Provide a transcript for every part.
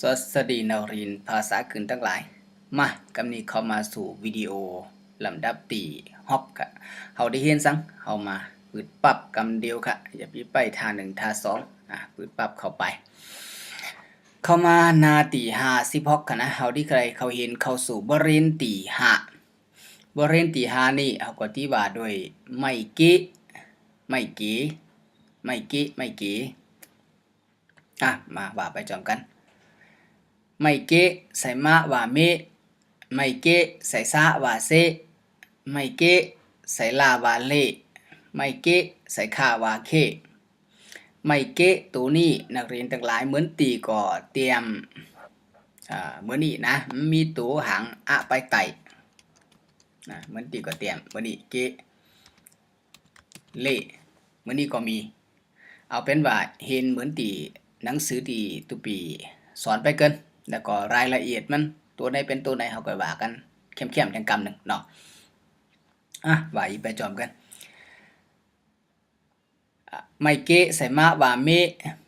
สวัสดีนักเรีนภาษาขึ้นทั้งหลาย มากำนี้เข้ามาสู่วิดีโอลำดับตีฮอกค่ะเฮาได้เห็นซังเฮามาปืดปรับกำเดียวค่ะ อย่าไปไปท่าหนึ่งท่าสองอะปืดปรับเข้าไป เข้ามานาตีห้าสิบหกค่ะนะเฮาที่ใครเขาเห็นเข้าสู่บริเวณตีห้าบริเวณตีห้านี่เฮาก็ที่ว่าด้วยไม่กี้ไม่กี้ไม่กี้ไม่กี้อะมาว่าไปจอมกัน ไม่เกะใส่มะว่าเมไม่เกะใส่ซะว่าเซไม่เกะใส่ลาว่าเลไม่เกะใส่ค่าว่าเคไม่เกะตัวนี้นักเรียนทั้งหลายเหมือนตีก่อเตรียมเหมือนนี้นะมีตัวหางอะไปไตนะเหมือนตีก่อเตรียมเหมือนนี้เกะเลเหมือนนี้ก็มี เอาเป็นว่าเห็นเหมือนตีหนังสือตีตุปีสอนไปเกิน แล้วก็รายละเอียดมันตัวไหนเป็นตัวไหนเขาก็ว่ากันเข้มๆจังกำหนึ่งเนาะอะว่าอีไปจอมกันไม่เกะใส่มะว่าเม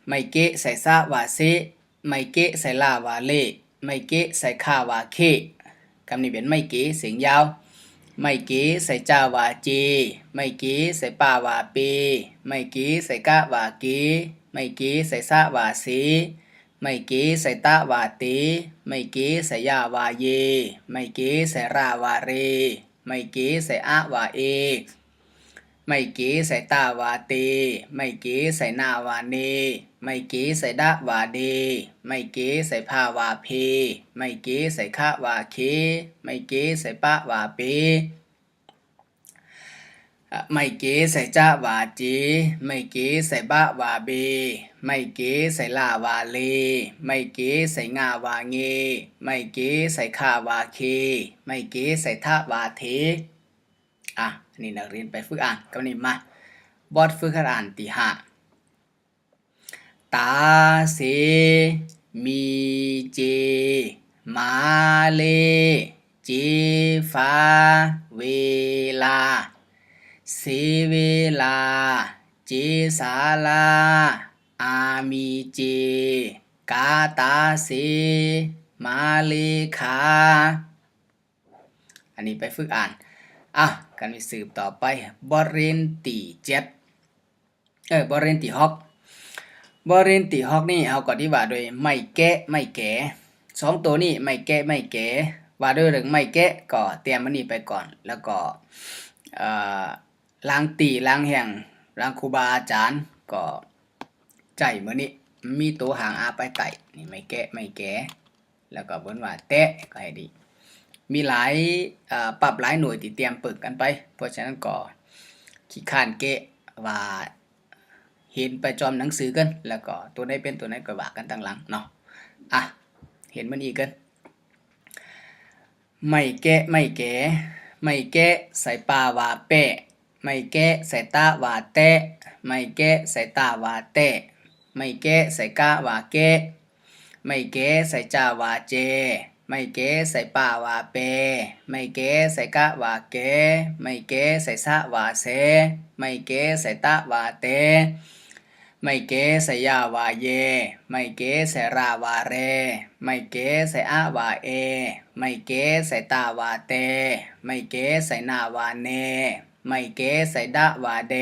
ไม่เกะใส่ซะว่าเซไม่เกะใส่ลาว่าเลไม่เกะใส่ค่าว่าเคคำนี้เป็นไม่เกะเสียงยาวไม่เก๋ใส่จ้าว่าเจไม่เก๋ใส่ป้าว่าเปไม่เก๋ใส่กะว่าเกไม่เก๋ใส่ซะว่าเส ไม่เก๋ใส่ตะวาเต ไม่เก๋ใส่ยาวาเย ไม่เก๋ใส่ราวาเร ไม่เก๋ใส่อะวาเอ ไม่เก๋ใส่ตาวาเต ไม่เก๋ใส่นาวาเน ไม่เก๋ใส่ดะวาเด ไม่เก๋ใส่ผ้าวาเพ ไม่เก๋ใส่คะวาเค ไม่เก๋ใส่ปะวาปอะ ไม่เก๋ใส่จ้าว่าเจ ไม่เก๋ใส่บะว่าเบ ไม่เก๋ใส่ลาว่าเล ไม่เก๋ใส่งาว่าเง ไม่เก๋ใส่ข้าว่าเค ไม่เก๋ใส่ทะว่าเท อะนนี้นักเรียนไปฝึกอ่านกับนี้มา บอดฝึกอ่านตีห้าตาเส มีเจ มาเล เจฟ้าเวลา สเวลา เจสาลา อามีเจ กาตาเสมาเลขา อันนี้ไปฝึกอ่าน อะ กันไปสืบต่อไป บริเวณตีเจ็ดเออบริเวณตีฮอกบริเวณตีฮอกนี่เอาก่อนที่ว่าโดยไม่แกะไม่แก่สองตัวนี้ไม่แกะไม่แก่ว่าด้วยเรื่องไม่แกะก็เตรียมมันนี่ไปก่อน แล้วก็เอ่อ ล้างตีล้างแห่งล้างครูบาอาจารย์ก็ใจเมื่อนี้มีตัวหางอาไปไต่นี่ไม่แกะไม่แก่แล้วก็บนว่าแตะก็ให้ดี มีหลายปรับหลายหน่วยที่เตรียมปึกกันไป เพราะฉะนั้นก็ขี้ข้านเกะว่าเห็นไปจอมหนังสือกันแล้วก็ตัวไหนเป็นตัวไหนก็ว่ากันตั้งหลังเนาะอะเห็นมันอีกกันไม่แกะไม่แกะไม่แกะใส่ปลาว่าแปะ ไม่แกะใส่ตาว่าแตะไม่แกะใส่ตาว่าแตะไม่แกะใส่กะว่าแกะไม่เก๋ใส่จ้าว่าเจ ไม่เก๋ใส่ป้าว่าเป ไม่เก๋ใส่กะว่าเกไม่เก๋ใส่สะว่าเสไม่เก๋ใส่ตะว่าเตไม่เก๋ใส่ยาว่าเย ไม่เก๋ใส่ราว่าเร ไม่เก๋ใส่อะว่าเอ ไม่เก๋ใส่ตาว่าเต ไม่เก๋ใส่นาว่าเน ไม่เก๋ใส่ดะว่าเด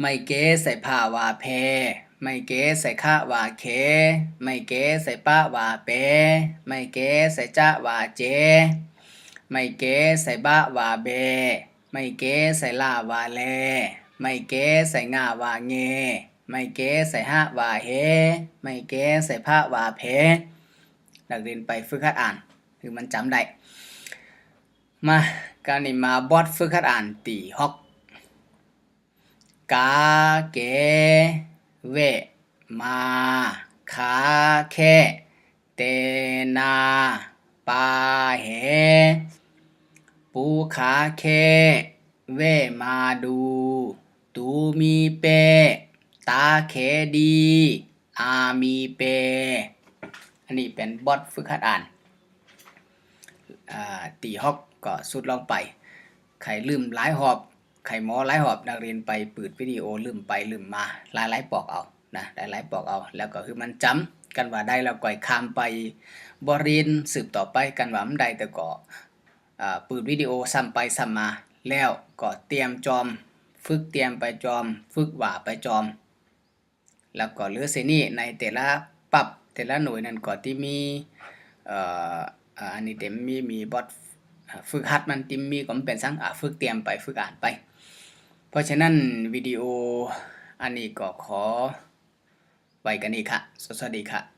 ไม่เก๋ใส่ผ้าว่าเพ ไม่เก๋ใส่ข้าว่าเค ไม่เก๋ใส่ป้าว่าเป ไม่เก๋ใส่จ้าว่าเจ ไม่เก๋ใส่บ้าว่าเบ ไม่เก๋ใส่ลาว่าเล ไม่เก๋ใส่งาว่าเง ไม่เก๋ใส่หะว่าเฮ ไม่เก๋ใส่ผ้าว่าเพนักเรียนไปฝึกหัดอ่าน คือมันจำได้ มา การนี้มาบอดฝึกหัดอ่านตีฮอกกาเกเวมาคาแคเตนาปาเหปูขาแคเวมาดู ตูมีเป ตาเคดี อามีเป อันนี้เป็นบอทฝึกหัดอ่านตีฮอก ก็สุดลองไปใครลืมหลายหอบ ไข่หมอหลายหอบนักเรียนไปเปิดวิดีโอลืมไปลืมมาหลายหลายปอกเอานะหลายหลายปอกเอา แล้วก็คือมันจกันว่าได้แล้วก็ให้ข้ามไปบ่เรียนสืบต่อไปกันว่ามันได้แต่ก็อ่าเปิดวิดีโอซ้ำไปซ้ำมา แล้วก็เตรียมจอม ฝึกเตรียมไปจอม ฝึกว่าไปจอม แล้วก็เลือเสนี้ในแต่ละปรับแต่ละหน่วยนั้นก็ที่มีอันนี้เต็มมีมีบอท ฝึกหัดมันติมมีก็มันเป็นสังอ่าฝึกเตรียมไปฝึกอ่านไป เพราะฉะนั้นวิดีโออันนี้ก็ขอไว้กันนี้ค่ะ สวัสดีค่ะ